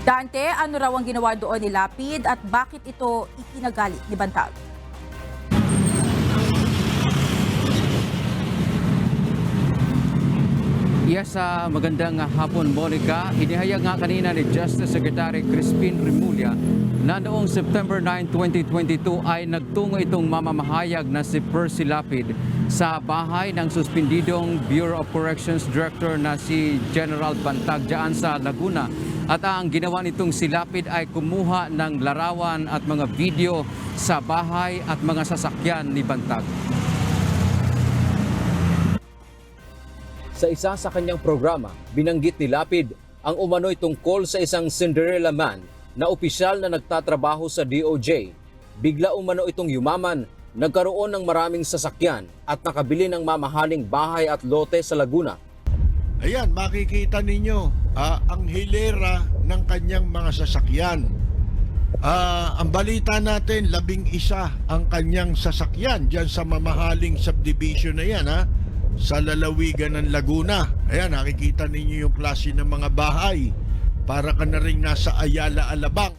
Dante, ano raw ang ginawa doon ni Lapid at bakit ito ikinagalit ni Bantag? Yes, ah, magandang hapon Monica. Inihayag nga kanina ni Justice Secretary Crispin Remulla na noong September 9, 2022 ay nagtungo itong mamamahayag na si Percy Lapid sa bahay ng suspendidong Bureau of Corrections Director na si General Bantag dyan sa Laguna. At ang ginawa nitong si Lapid ay kumuha ng larawan at mga video sa bahay at mga sasakyan ni Bantag. Sa isa sa kanyang programa, binanggit ni Lapid ang umano'y tungkol sa isang Cinderella man na opisyal na nagtatrabaho sa DOJ. Bigla umano itong yumaman, nagkaroon ng maraming sasakyan at nakabili ng mamahaling bahay at lote sa Laguna. Ayan, makikita ninyo ah, ang hilera ng kanyang mga sasakyan. Ah, ang balita natin, labing isa ang kanyang sasakyan dyan sa mamahaling subdivision na yan, ha? sa lalawigan ng Laguna. Ayan, nakikita ninyo yung klase ng mga bahay. Para ka na rin nasa Ayala, Alabang.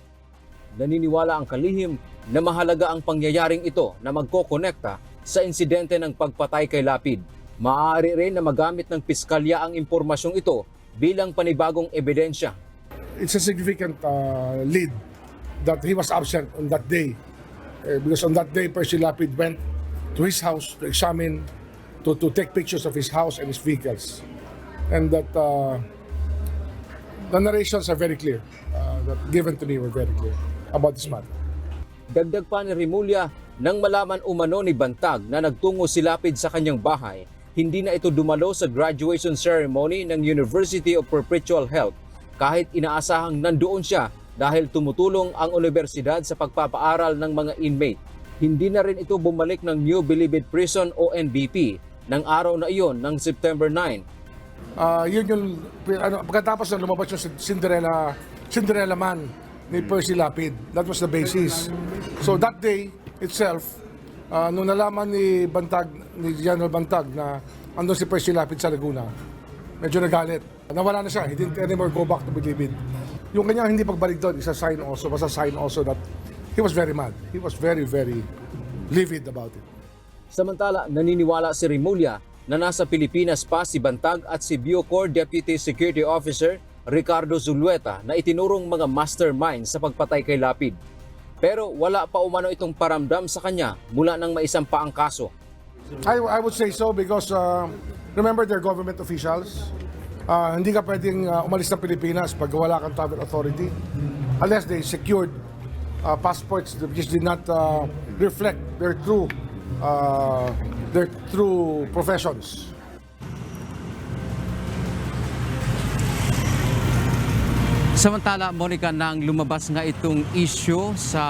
Naniniwala ang kalihim na mahalaga ang pangyayaring ito na magkokonekta sa insidente ng pagpatay kay Lapid. Maaari rin na magamit ng piskalya ang impormasyong ito bilang panibagong ebidensya it's a significant uh, lead that he was absent on that day. Uh, because on that day, Percy Lapid went to his house to examine, to, to take pictures of his house and his vehicles. And that uh, the narrations are very clear, uh, that given to me were very clear about this matter. Dagdag pa ni Rimulya, nang malaman umano ni Bantag na nagtungo si Lapid sa kanyang bahay, hindi na ito dumalo sa graduation ceremony ng University of Perpetual Health kahit inaasahang nandoon siya dahil tumutulong ang universidad sa pagpapaaral ng mga inmate. Hindi na rin ito bumalik ng New Bilibid Prison o NBP ng araw na iyon ng September 9 Uh, yun yung, ano, pagkatapos na lumabas yung Cinderella, Cinderella Man ni Percy Lapid, that was the basis. So that day itself, uh, nung nalaman ni Bantag, ni General Bantag na andun si Percy Lapid sa Laguna, medyo nagalit. Nawala na siya, he didn't anymore go back to Bilibid. Yung kanyang hindi pagbalik doon is a sign also, was a sign also that he was very mad. He was very, very livid about it. Samantala, naniniwala si Rimulya na nasa Pilipinas pa si Bantag at si Bucor Deputy Security Officer Ricardo Zulueta na itinurong mga mastermind sa pagpatay kay Lapid. Pero wala pa umano itong paramdam sa kanya mula nang maisampa ang kaso. I, I would say so because uh, remember they're government officials. Uh, hindi ka pwedeng uh, umalis ng Pilipinas pag wala kang travel authority unless they secured uh, passports which did not uh, reflect their true uh, their true professions. Samantala, Monica, nang lumabas nga itong issue sa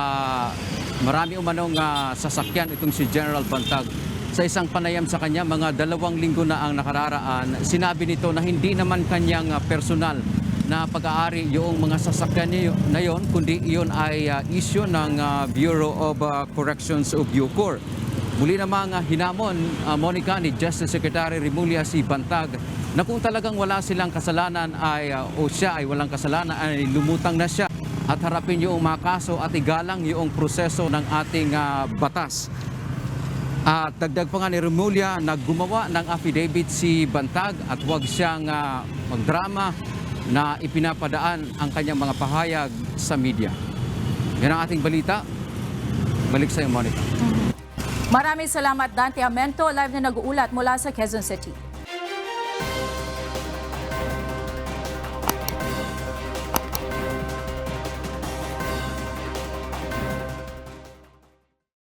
marami umanong ah, sasakyan itong si General Bantag sa isang panayam sa kanya, mga dalawang linggo na ang nakararaan, sinabi nito na hindi naman kanyang ah, personal na pag-aari yung mga sasakyan na yon, kundi iyon ay ah, issue ng ah, Bureau of ah, Corrections o Bucor. Muli namang ah, hinamon, ah, Monica, ni Justice Secretary Rimulya si Bantag na kung talagang wala silang kasalanan ay, ah, o siya ay walang kasalanan ay lumutang na siya at harapin yung mga kaso at igalang yung proseso ng ating ah, batas. At dagdag pa nga ni Remulla na gumawa ng affidavit si Bantag at huwag siyang ah, magdrama na ipinapadaan ang kanyang mga pahayag sa media. Yan ang ating balita. Balik sa iyo, Monica. Maraming salamat Dante Amento, live na nag-uulat mula sa Quezon City.